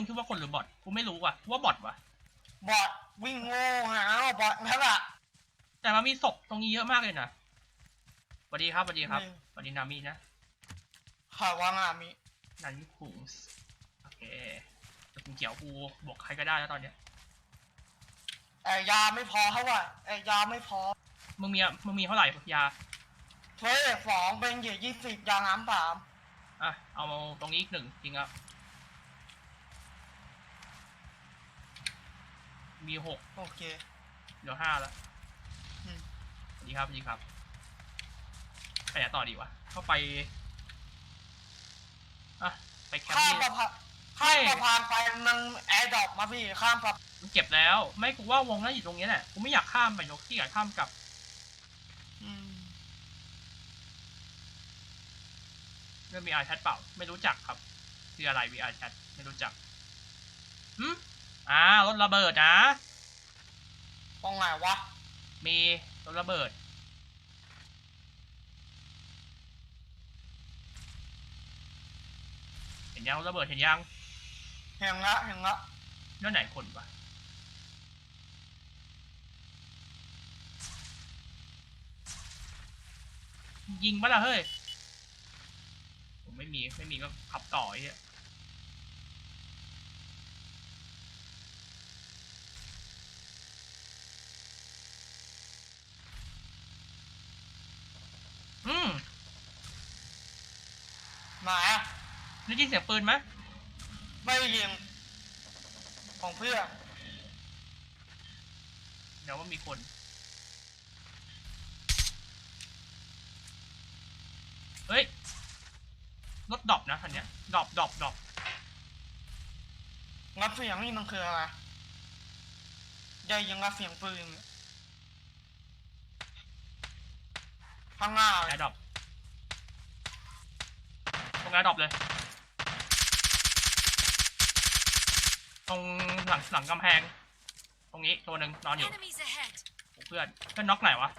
มึงคิดว่าคนหรือบอทกูไม่รู้ว่ะกูว่าบอทว่ะ บอดวิ่งโง่หาบอดนั่นแหละแต่มันมีศพตรงนี้เยอะมากเลยนะสวัสดีครับสวัสดีครับอืมสวัสดีนามินะข่าวว่างามีนามิคุงส์โอเคแต่กูเกี่ยวกูบอกใครก็ได้แล้วตอนเนี้ยไอ้ยาไม่พอเท่าไหร่ไอ้ยาไม่พอมึงมีอะมึงมีเท่าไหร่ยาเฮ้ยสองเป็นเหยื่อยี่สิบยาน้ำสามอะเอามาตรงนี้อีกหนึ่งจริงอะ มีหกโอเค เหลือห้าแล้วอืมสวัสดีครับสวัสดีครับไปไหนต่อดีวะเข้าไปอะไปแคมป์ข้ามนี่สะพานข้ามสะพานไปมันแอร์ดรอปมาพี่ข้ามสะมันเก็บแล้ว ไม่กูว่าวงนั้นอยู่ตรงนี้แหละกูไม่อยากข้ามไปยกที่อยากข้ามกลับอืมเรื่อง VR chat เปล่า ไม่รู้จักครับ คืออะไร VR chat ไม่รู้จักหืม อ่ารถระเบิดนะตรงไหนวะ มีรถระเบิด เห็นยังรถระเบิดเห็นยังเห็นละเห็นละแล้วไหนคนวะยิงปะล่ะเฮ้ย ผมไม่มี ไม่มีก็ขับต่อไอ้เหี้ยอืม ไหนอะ ได้ยินเสียงปืนไหมไม่ได้ยิงของเพื่อนเดี๋ยวว่ามีคนเฮ้ยรถดรอปนะคันเนี้ยดรอปดรอปดรอปงัดเสียงนี่มันคืออะไรได้ยิงงัดเสียงปืนข้างหน้าเลแอยร์ดรอปตรงแอร์ดรอปเลย ตรงหลังหลังกำแพง ตรงนี้ตัวหนึ่งนอนอยู่ Enemies ahead. เพื่อนเพื่อนน็อกไหนวะ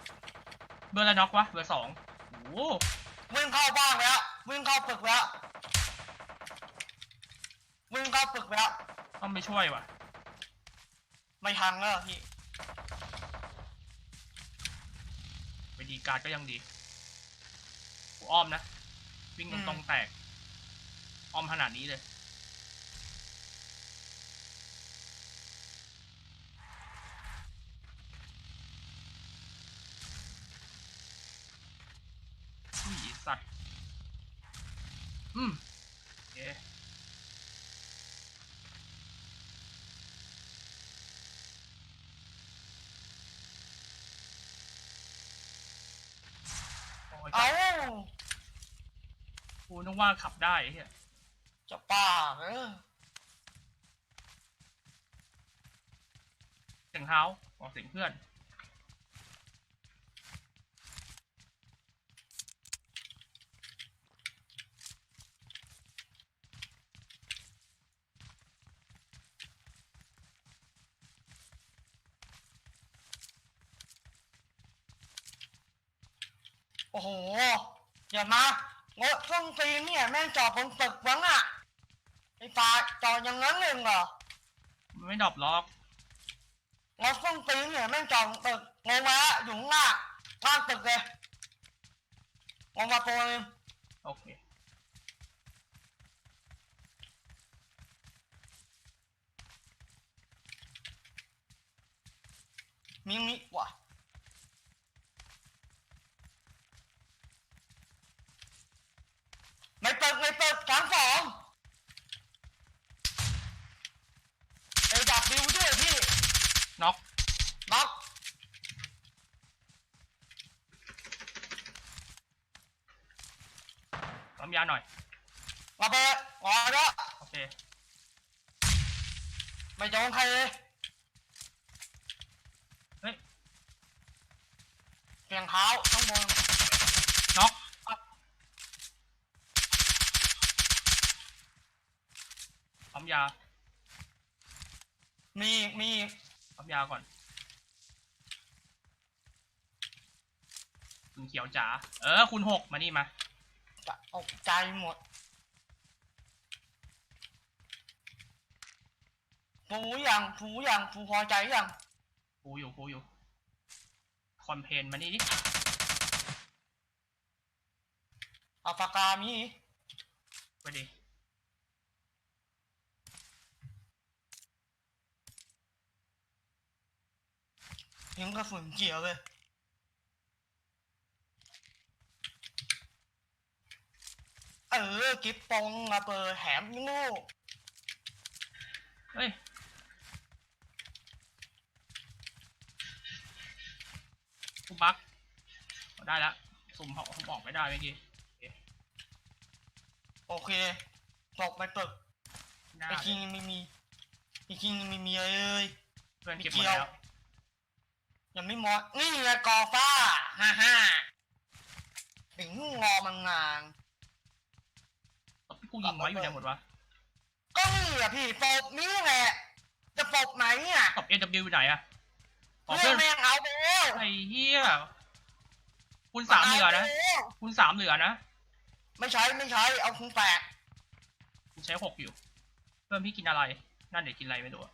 เบอร์อะไรน็อกวะเบอร์สองโอ้โหวิ่งเข้าบ้านแล้ววิ่งเข้าตึกแล้ววิ่งเข้าตึกแล้วต้องไปช่วยวะไม่ทันแล้วพี่ไปดีการ์ดก็ยังดีกูอ้อมนะ วิ่งตรงๆแตก อ้อมขนาดนี้เลย อุ้ยไอ้ สัตว์ อืมโอเคโอ้ยเอ้ากูนึกว่าขับได้ไอ้เฮียจะป้าเออเสียงเท้าบอกเสียงเพื่อน โอ้โหอย่ามางดส้นตีนเนี่ยแม่งจอดบนตึกวังอะไอ้ปลาจอดอย่างนั้นเลยเหรอไม่ดรอปล็อกงดส้นตีนเนี่ยแม่งจอดบนตึกงงมาละอยู่ข้างหน้าข้างตึกเลยงงมาตัวนึงโอเคมิมิว่ะ ในตึกในตึกชั้นสองไอ้ดับบิวด้วยพี่น็อกน็อกปั๊มยาหน่อย ระเบิดงอแล้วโอเค ไม่โดนใครเลยเฮ้ย เสียงเท้าข้างบนน็อกปั๊ม ยา มีมีปั๊มยาก่อนคุณเขียวจ๋า เออ คุณหกมานี่มาจะตกใจหมดฟูยังฟูยังฟูพอใจยังกูอยู่กูอยู่ คอมเพนมานี่ดิเอาปากกามีไปดิ ยิงกระสุนเจียวเลยเออกิบปองมาเปิดแถมยิงลูกเฮ้ยกูบักได้แล้วสุ่มออกผมออกไม่ได้เมื่อกี้โอเคตกไปตึกหน้าไอ้คิงยังไม่มีไอ้คิงยังไม่มีเลยเพื่อนเก็บหไม่มเกี่ดยวแล้ว ยังไม่หมดนี่ไงกอฟ้าฮ่าฮ่าถึงงอมังงานกูยิงไว้อยู่ไหนหมดวะก็นี่อะพี่ปบนี่แหละจะปบไหนอะตบ AW อยู่ไหนอะอ๋อเรื่เพื่อองนแม่งเอาไปแล้วไอ้เหี้ยคุณสามเหลือนะาไปแล้วคุณสามเหลือนะไม่ใช้ไม่ใช้เอาคุณแปดกูใช้หกอยู่ เพิ่มพี่กินอะไร นั่นเดี๋ยวกินอะไรไม่รู้อะ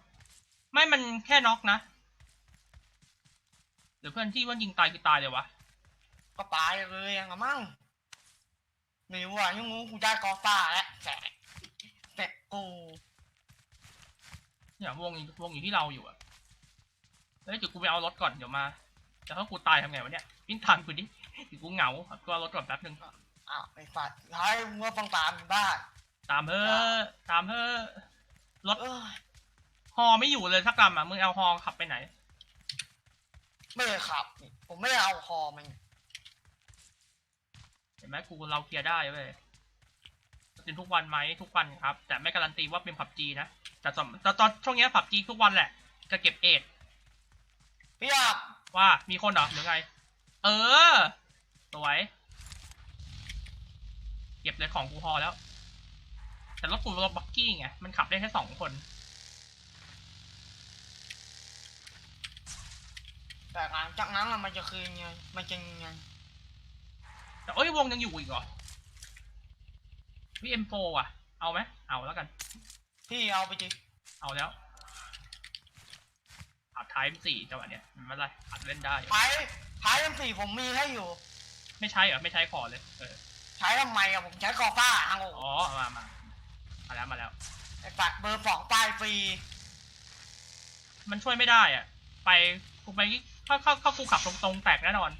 ไม่มันแค่น็อกนะ หรือเพื่อนที่ว่ายิงตายคือตายเลยวะก็ตายเลยยังอะมั่งไม่รู้อะยังงูกูได้กอฟ้าแล้วแสกแสกกูเนี่ยวงอยู่วงอยู่ที่เราอยู่อะเฮ้ยเดี๋ยวกูไปเอารถก่อนเดี๋ยวมาแต่ถ้ากูตายทำไงวะเนี่ยวิ่งตามกูดิเดี๋ยวกูเหงากูเอารถก่อนแป๊บนึงอ้าวไอ้สัตว์ท้ายมึงก็ต้องตามอยู่บ้านตามเฮ้อตามเฮ้อรถเอ้ยฮอไม่อยู่เลยสักลำอะมึงเอาฮอขับไปไหน ไม่ได้ขับนี่ผมไม่ได้เอาคอมันเห็นไหมกูเราเคลียร์ได้เว้ยเป็นทุกวันไหมทุกวันครับ แต่ไม่การันตีว่าเป็นผับจีนะแต่สมแต่ตอนช่วงเนี้ผับจีทุกวันแหละจะเก็บเอทพี่อยากว่ามีคนเหรอหรือไง เออสวยเก็บเลยของกูพอแล้ว แต่รถกูรถบักกี้ไงมันขับได้แค่สองคน แต่หลังจากนั้นอะมันจะคืนไงมันจะยังไงแต่เอ้ยวงยังอยู่อีกเหรอวีเอ็มโฟอะ เอาไหมเอาแล้วกัน พี่เอาไปจิเอาแล้วอัดท้ายสี่จังหวะเนี้ยมันไม่เป็นไรอัดเล่นได้อยู่ท้ายท้ายยังสี่ผมมีให้อยู่ ไม่ใช้เหรอไม่ใช้ขอเลยเออใช้ทำไมอะผมใช้กอฟ้าฮังโออ๋อมามามาแล้วมาแล้วไอ้ปัดเบอร์สองปลายฟรีมันช่วยไม่ได้อะ ไปกูไป เข้าเข้าเข้ากูขับตรงๆแตกแน่นอน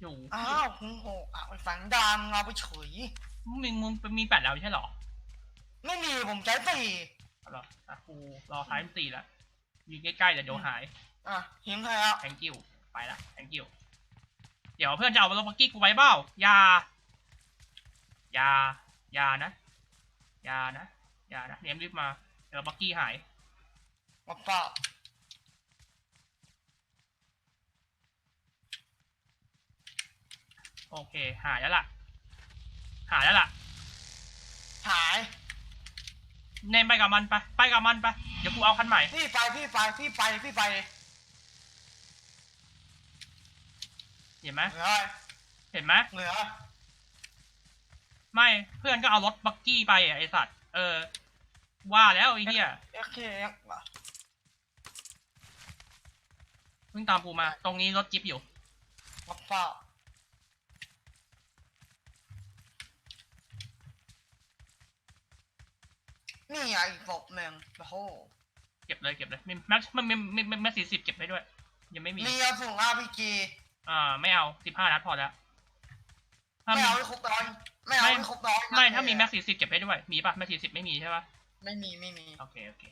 อยู่อ้าวคุณโหอะไอ้ฝังดามงเอาไปเฉยมึงมึงมึงมีแปดแล้วไม่ใช่เหรอไม่มีผมใช้สี่เอาเหรออะกูรอท้ายมันสี่แล้วยืนใกล้ๆเดี๋ยวเดี๋ยวหาย อะหิงใครแล้ว thank you ไปละ thank you เดี๋ยวเพื่อนจะเอารถบักกี้กูไว้เปล่าอย่าอย่าอย่านะอย่านะอย่านะเนมรีบมาเดี๋ยวบักกี้หายมาเปล่า โอเค หายแล้วล่ะ หายแล้วล่ะ หาย เนมไปกับมันไป ไปกับมันไป เดี๋ยวกูเอาคันใหม่ พี่ไปพี่ไปพี่ไปพี่ไปเห็นไหมเหลือเห็นไหมเหลือไม่ เพื่อนก็เอารถบักกี้ไปอะไอสัตว์ เออ ว่าแล้วไอ้เหี้ยเอ็กเคเอ็กวิ่งตามกูมา ตรงนี้รถจิ๊บอยู่มาเปล่า นี่ไงอีกศพหนึ่งโอ้โหเก็บเลยเก็บเลยมีแม็กมันมีมีมีแม็กสี่สิบเก็บไว้ด้วย ยังไม่มีมีกระสุนอาร์พีจีอ่าไม่เอาสิบห้านัดพอแล้วถ้าไม่มี เอาให้ครบร้อยไม่เอาให้ครบร้อยไม่ถ้ามีแม็กสี่สิบเก็บไว้ด้วย มีป่ะแม็กสี่สิบไม่มีใช่ป่ะไม่มีไม่มีโอเคโอเค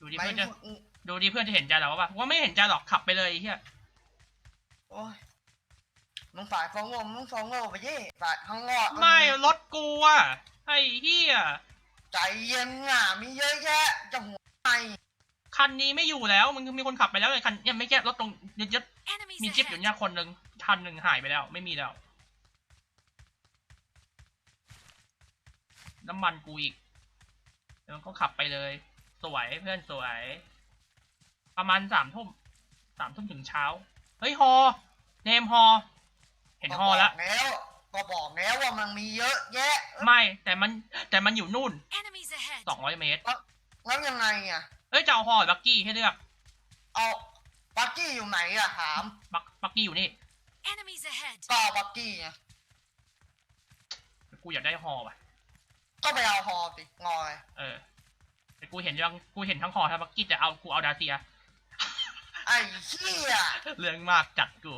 ดูดิไม่เพื่อนจะอืมดูดิเพื่อนจะเห็นใจเราป่ะว่าไม่เห็นใจหรอกขับไปเลยไอ้เฮียโอ้ยมึงฝ่ายฟองงมึงฟองงไปเย่ฝ่ายข้างนอกไม่รถกูอะ ไอ้เฮียใจเย็นอะมีเยอะแยะจะหัวไปคันนี้ไม่อยู่แล้วมันมีคนขับไปแล้วไอ้คันยังไม่แค่รถตรงยึด Enemies มีจิ๊บอยู่ ahead. เนี่ยคนหนึ่งคันหนึ่งหายไปแล้ว ไม่มีแล้ว น้ำมันกูอีกแล้วก็ขับไปเลย สวยเพื่อนสวย ประมาณสามทุ่มสามทุ่มถึงเช้า เฮ้ยฮอเนมฮอเห็นฮอแล้วบอ กแล้วก็บอกแล้วว่ามันมีเยอะแยะไม่แต่มันแต่มันอยู่นู่น Enemies ahead! สองร้อยเมตร แล้วยังไงอะ เอ้ยจะเอาฮอหรือบักกี้ให้เลือก เอาบักกี้อยู่ไหนอะถามบักบักกี้อยู่นี่ Enemies ahead! ก็เอาบักกี้ไงกูอยากได้ฮอว่ะ ก็ไปเอาฮอสิงอยเออ แต่กูเห็นยังกูเห็นทั้งฮอทั้งบักกี้แต่เอากูเอาดาเซีย ไอ้เชี่ยเรื่องมากจัดกู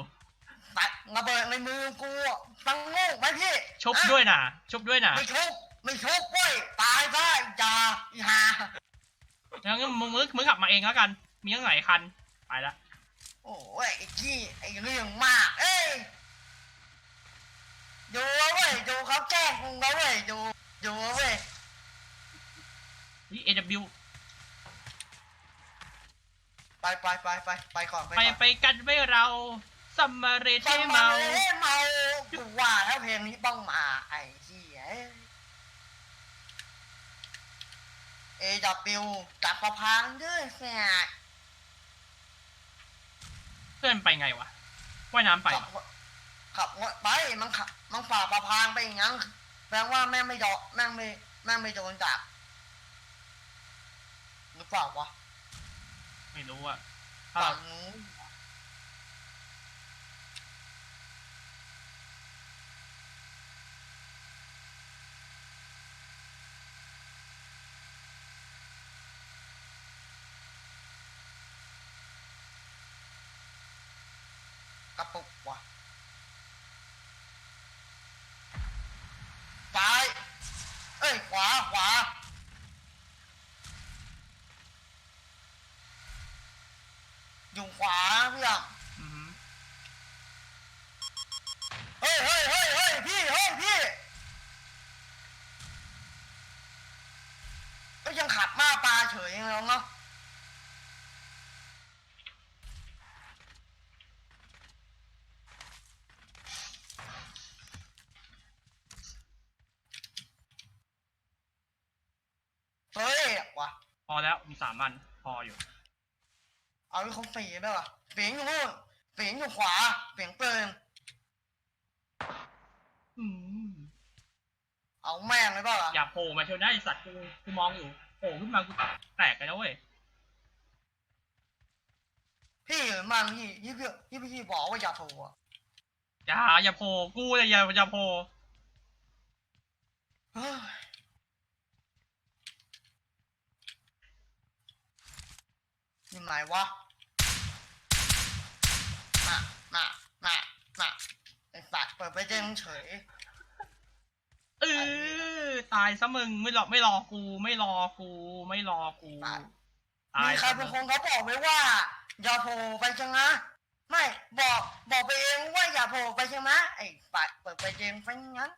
ตัดระเบิดในมือกูอะตังโง่ไหมพี่ชุบอะด้วยนะชุบด้วยนะไม่ชุบไม่ชุบเว้ยตายได้จ้าอีห่างั้นมึงมึงมึงขับมาเองแล้วกัน มีตั้งหลายคันไปละโอ้ยไอ้ขี้ไอ้เรื่องมาก เอ้ยดูเอาเว้ยดูเขาแกล้งกูเอาเว้ยดูดูเอาเว้ยนี่ AW ไปไปไปไปไปก่อนไปไปก่อนไปกันไม่เรา ซัมมาเรเทฟังเมาเลยเมากูว่าแล้วเพลงนี้ต้องมาไอ้ขี้เอ้ย เอจับปิวจับประพังด้วยแสกเพื่อนไปไงวะว่ายน้ำไปขับรถขับรถไปมันขับมันฝ่าประพางไปอย่างนั้นแปลว่าแม่งไม่โดนแม่งไม่แม่งไม่โดนจับหรือเปล่าวะไม่รู้อะถ้าฝั่งนู้น กระปุกวะซ้าย เอ้ย ขวา ขวา อยู่ขวาพี่อะ อือหือ เฮ้ยเฮ้ยเฮ้ยเฮ้ยพี่ เฮ้ยพี่ ก็ยังขับมาปลาเฉยแล้วเนาะ เฮ้ยว่ะพอแล้วมีสามอันพออยู่ เอาที่เขาฝีได้ป่ะฝีอยู่นู่นฝีอยู่ขวาฝีเปินอืมเอาแม่งเลยเปล่าล่ะอย่าโผล่มาเชียวนะไอสัตว์กูกูมองอยู่โผล่ขึ้นมากูแตกเลยนะเว้ยพี่มันพี่ยี่พี่ยี่พี่บอกว่าอย่าโทรอะอย่าอย่าโผล่กูเลยอย่าอย่าโผล่ เฮ้ยนี่ไหนวะน่ะน่ะน่ะน่ะไอ้สัตว์เปิดไปเจ๊งเฉยเออตายซะมึงไม่รอไม่รอกูไม่รอกูไม่รอกูตายตายมีใครซะเป็มึนงคนเขาบอกไว้ว่า อย่าโผล่ไปจังนะไม่บอกบอกไปเองว่าอย่าโผล่ไปใช่ไหมไอ้สัตว์เปิดไปเจ๊งไปงั้น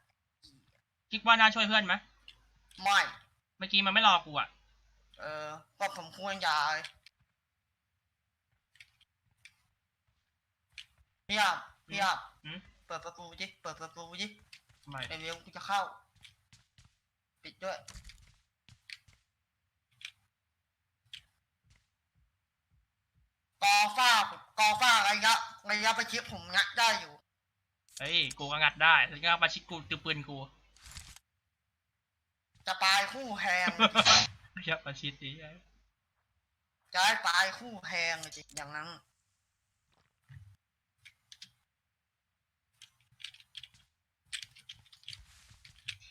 คิดว่าน่าช่วยเพื่อนไหมไม่เมื่อกี้มันไม่รอกูอะเออก็สมควรอย่าเลย พี่อาบพี่อาบอืม เปิดประตูดิเปิดประตูดิทำไมเร็วๆกูจะเข้า ปิดด้วย กอฟ้า กอฟ้าระยะระยะประชิดผมงัดได้อยู่ เฮ้ยกูก็งัดได้แล้วก็มาชิดกูตือปืนกูจะตายคู่แหงเยอะมาชิดดิจะให้ตายคู่แหงจริงอย่างนั้น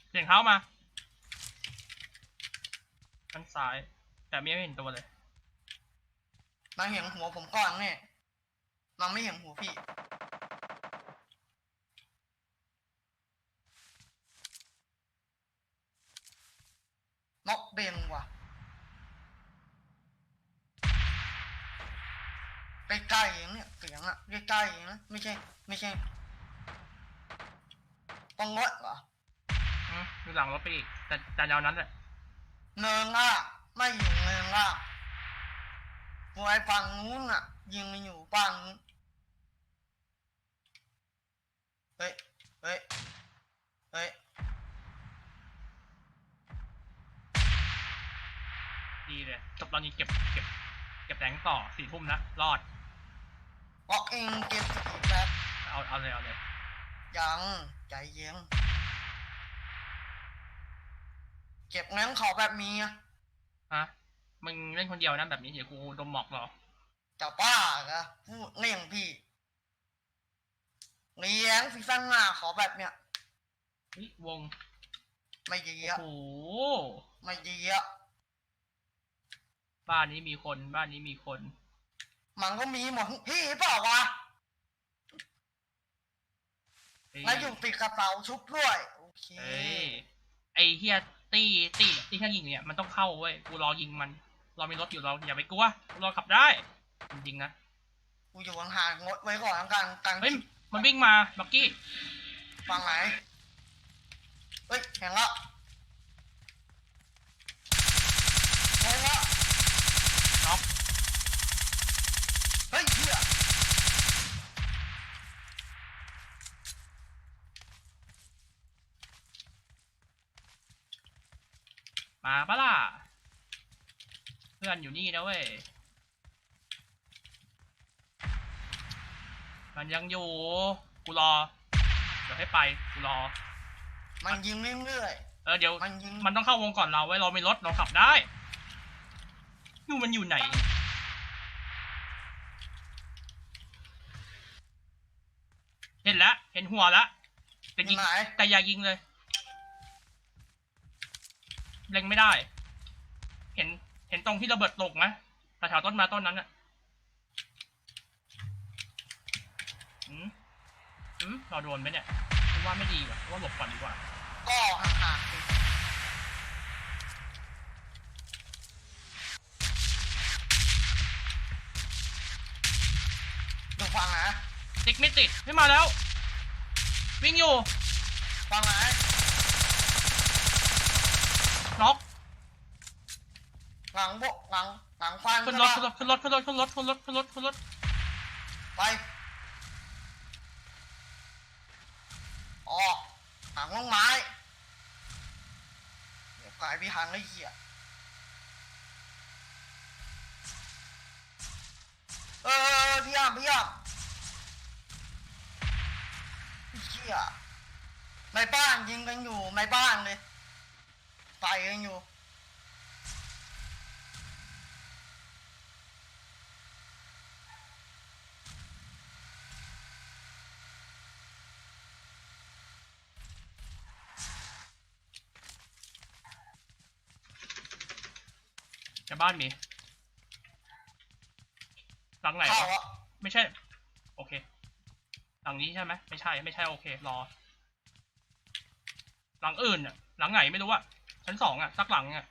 เสียงเท้ามาด้านซ้าย แต่ไม่เห็นตัวเลยมันเห็นหัวผมก่อนเนี่ยมันไม่เห็นหัวพี่นอกเบนว่ะ ใกล้ๆองเนี่ยเสียงอะใกล้ๆองนะไม่ใช่ ไม่ใช่ตรงรถเหรอ อืมอยู่หลังรถไปอีกแต่แต่แนวนั้นแหละ เนินอะไม่อยู่เนินอะปไอ้ฝั่งนู้นอะ ยิงมันอยู่ฝั่งนู้นเฮ้ย เฮ้ย เฮ้ย ดีเลยจบตอนนี้เก็บเก็บเก็บแรงต่อสี่ทุ่มนะ รอดล็อกเองเก็บสกิลแป๊บเอาเอาเลยเอาเลยโยัง ใจเย็น เก็บเงินขอแบบมีอะฮะมึงเล่นคนเดียวนะแบบนี้เดี๋ยวกูดมหมอกเหรอจะบ้าเหรอพูดเลี่ยงพี่เลี้ยงซีซั่นหน้าขอแบบเนี้ยเฮ้ยวง ไม่ดีโอ้อะโหไม่ดีอะบ้านนี้มีคนบ้านนี้มีคน มันก็มีหมดทุกที่เปล่าวะเฮ้ยแล้วอยู่ติดกระเป๋าชุบด้วย โอเคเฮ้ยไอเฮีย ตี้ตี้ที่แค่ยิงเนี่ยมันต้องเข้าเว้ยกูรอยิงมัน เรามีรถอยู่เราอย่าไปกลัวกูรอขับได้ จริงๆนะกูอยู่ห่างๆงดไว้ก่อนแล้วกันกันเฮ้ยมันวิ่งมาบักกี้ฟังไหนเฮ้ยเห็นละเห็นละ น็อก เฮ้ยเหี้ย มาปะล่ะ เพื่อนอยู่นี่นะเว้ย มันยังอยู่ กูรอ เดี๋ยวให้ไป กูรอ มันยิงเรื่อยเออเดี๋ยว ๆ มันยิงมันต้องเข้าวงก่อนเราไว้ยเรามีรถเราขับได้อยู่มันอยู่ไหน เห็นแล้ว เห็นหัวแล้วแต่ยิงไหนแต่อย่ายิงเลย เล็งไม่ได้เห็น เห็นตรงที่ระเบิดตกไหมแต่แถวต้นไมาต้นนั้นอะอืมอืมเราโดนไหมเนี่ยกูว่าไม่ดีว่ะกูว่าหลบก่อนดีกว่า ก็ห่างๆสิดูฟังนะ ติ๊กไม่ติด ไม่มาแล้ว วิ่งอยู่ ฟังไหนน็อก หลังโบหลังหลังฟันขึ้นรถขึ้นรถขึ้นรถขึ้นรถขึ้นรถขึ้นรถขึ้นรถขึ้นรถไปอ๋อหลังลงไม้เดี๋ยวกลายพี่หันไอ้เหี้ยเออพี่ยามพี่ยามไอ้เหี้ยในบ้านยิงกันอยู่ในบ้านเลยไฟกันอยู่ บ้านมี หลังไหนเข้าวะ อะไม่ใช่ โอเค หลังนี้ใช่ไหมไม่ใช่ ไม่ใช่โอเค รอ หลังอื่นอะหลังไหนไม่รู้อะชั้นสองอะสักหลังอะ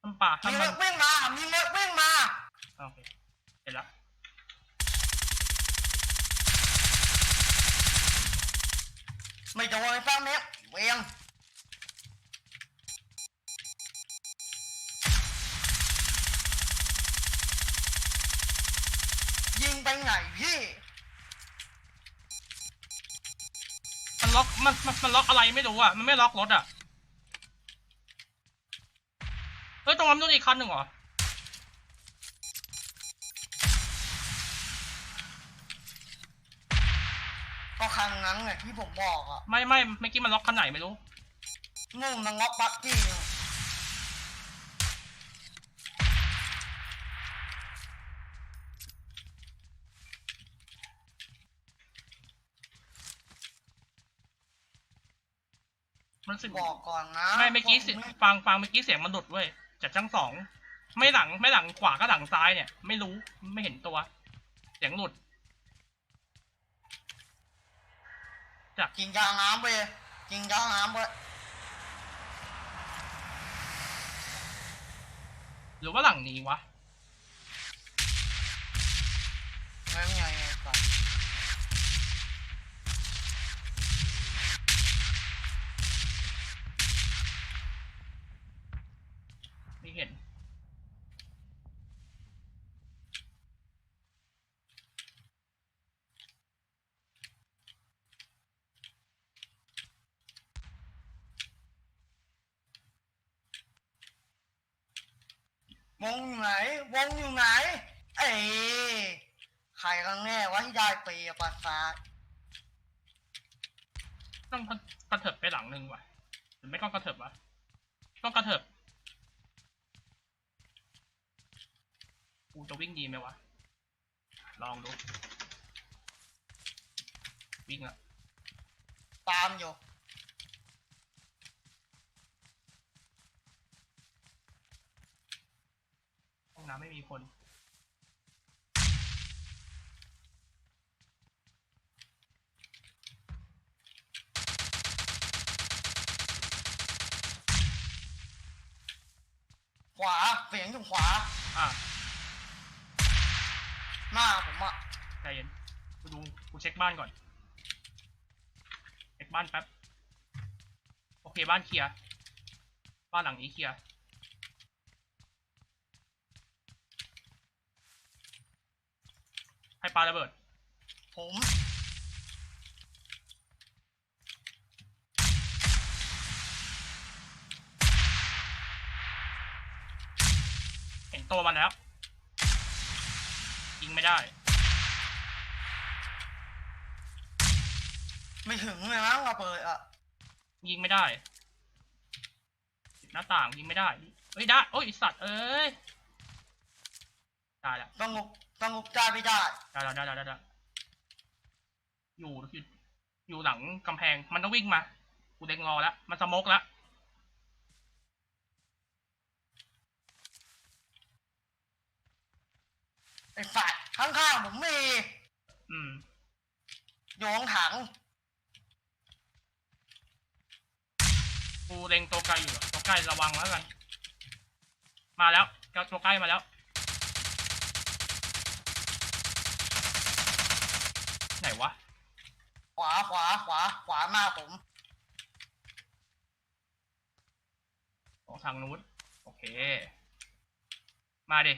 ทำป่ามีทำรมันถวิ่งมา มีรถวิ่งมาโอเคเสร็จแล้วไม่โดนสักเม็ดเวียง ยิงไปไหนพี่มันล็อกมันมันมันล็อกอะไรไม่รู้อะมันไม่ล็อกรถอะเฮ้ยตรงนั้นนู่นอีกคันหนึ่งเหรอก็ครั้งนั้นไงที่ผมบอกอะไม่ไม่เมื่อกี้มันล็อกคันไหนไม่รู้ นู่นมันงอกบักกี้ มันสิบบอกก่อนนะไม่เมื่อกี้เสิพวไม่ฟังฟังเมื่อกี้เสียงมันหลุดเว้ยจากชั้นสองไม่หลังไม่หลังขวาก็หลังซ้ายเนี่ย ไม่รู้ไม่เห็นตัว เสียงหลุดกินยาน้ำไปเลยกินยาน้ำไปหรือว่าหลังนี้วะไม่ไงไงก่อนไม่เห็น วงอยู่ ไหน วงอยู่ไหน เอ้ยใครกันแน่ว่าที่ได้เปรียบประสาทต้องกระเถิบไปหลังหนึ่งว่ะหรือไม่ต้องกระเถิบวะต้องกระเถิบกูจะวิ่งดีไหมวะ ลองดู วิ่งอะตามอยู่ องน้ำไม่มีคน ขวาเสียงอยู่ขวา อะหน้าผมอะใจเย็นกูดูกูเช็คบ้านก่อน เช็คบ้านแป๊บ โอเคบ้านเคลียร์ บ้านหลังนี้เคลียร์ ให้ ปาระเบิด ผม เห็นตัวมันแล้ว ยิงไม่ได้ ไม่ถึงเลยมั้งระเบิดอะยิงไม่ได้ติดหน้าต่างยิงไม่ได้ เฮ้ยได้โอ้ยไอ้สัตว์เอ้ยได้แล้วสงบ สงบใจไม่ได้ ได้แล้วได้แล้วได้แล้วอยู่อยู่อยู่หลังกำแพงมันต้องวิ่งมา กูเล็งรอแล้วมันสโมกแล้วไอ้สัตว์ข้างๆผมมีอืมโยงถัง กูเล็งตัวไกลอยู่อะตัวใกล้ระวังแล้วกัน มาแล้วเจ้าตัวใกล้มาแล้ว ไหนวะ ขวาขวาขวาขวาหน้าผมของทางนู้นโอเค มาดิ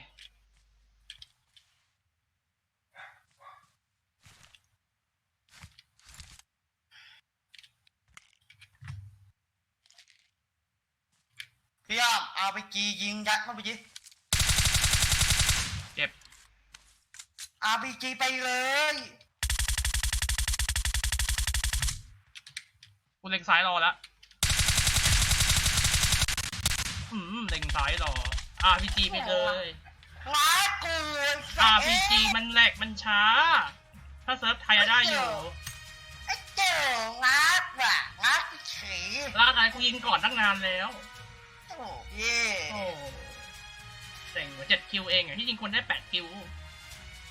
พี่ยามเอาไปจียิงยัดเข้าไปดิเจ็บ อาบีจีไปเลย กูเล็งซ้ายรอแล้วอืมเล็งซ้ายรอ RPG ไปเลยง้ากูไอ้สัตว์ RPG มันแหลกมันช้า ถ้าเซิร์ฟไทยอะได้อยู่ไอ้เจ้าง้าว่ะง้าเฉยร่างกายกูยิงก่อนตั้งนานแล้ว โอ้เย่โอ้เจ๋งเจ็ดคิวเองอะที่จริงควรได้แปดคิว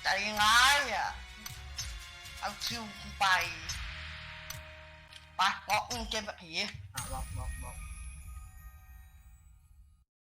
ใจร้ายอะเอาคิวกูไป ไปล็อกเกมแบบผีอะล็อกล็อก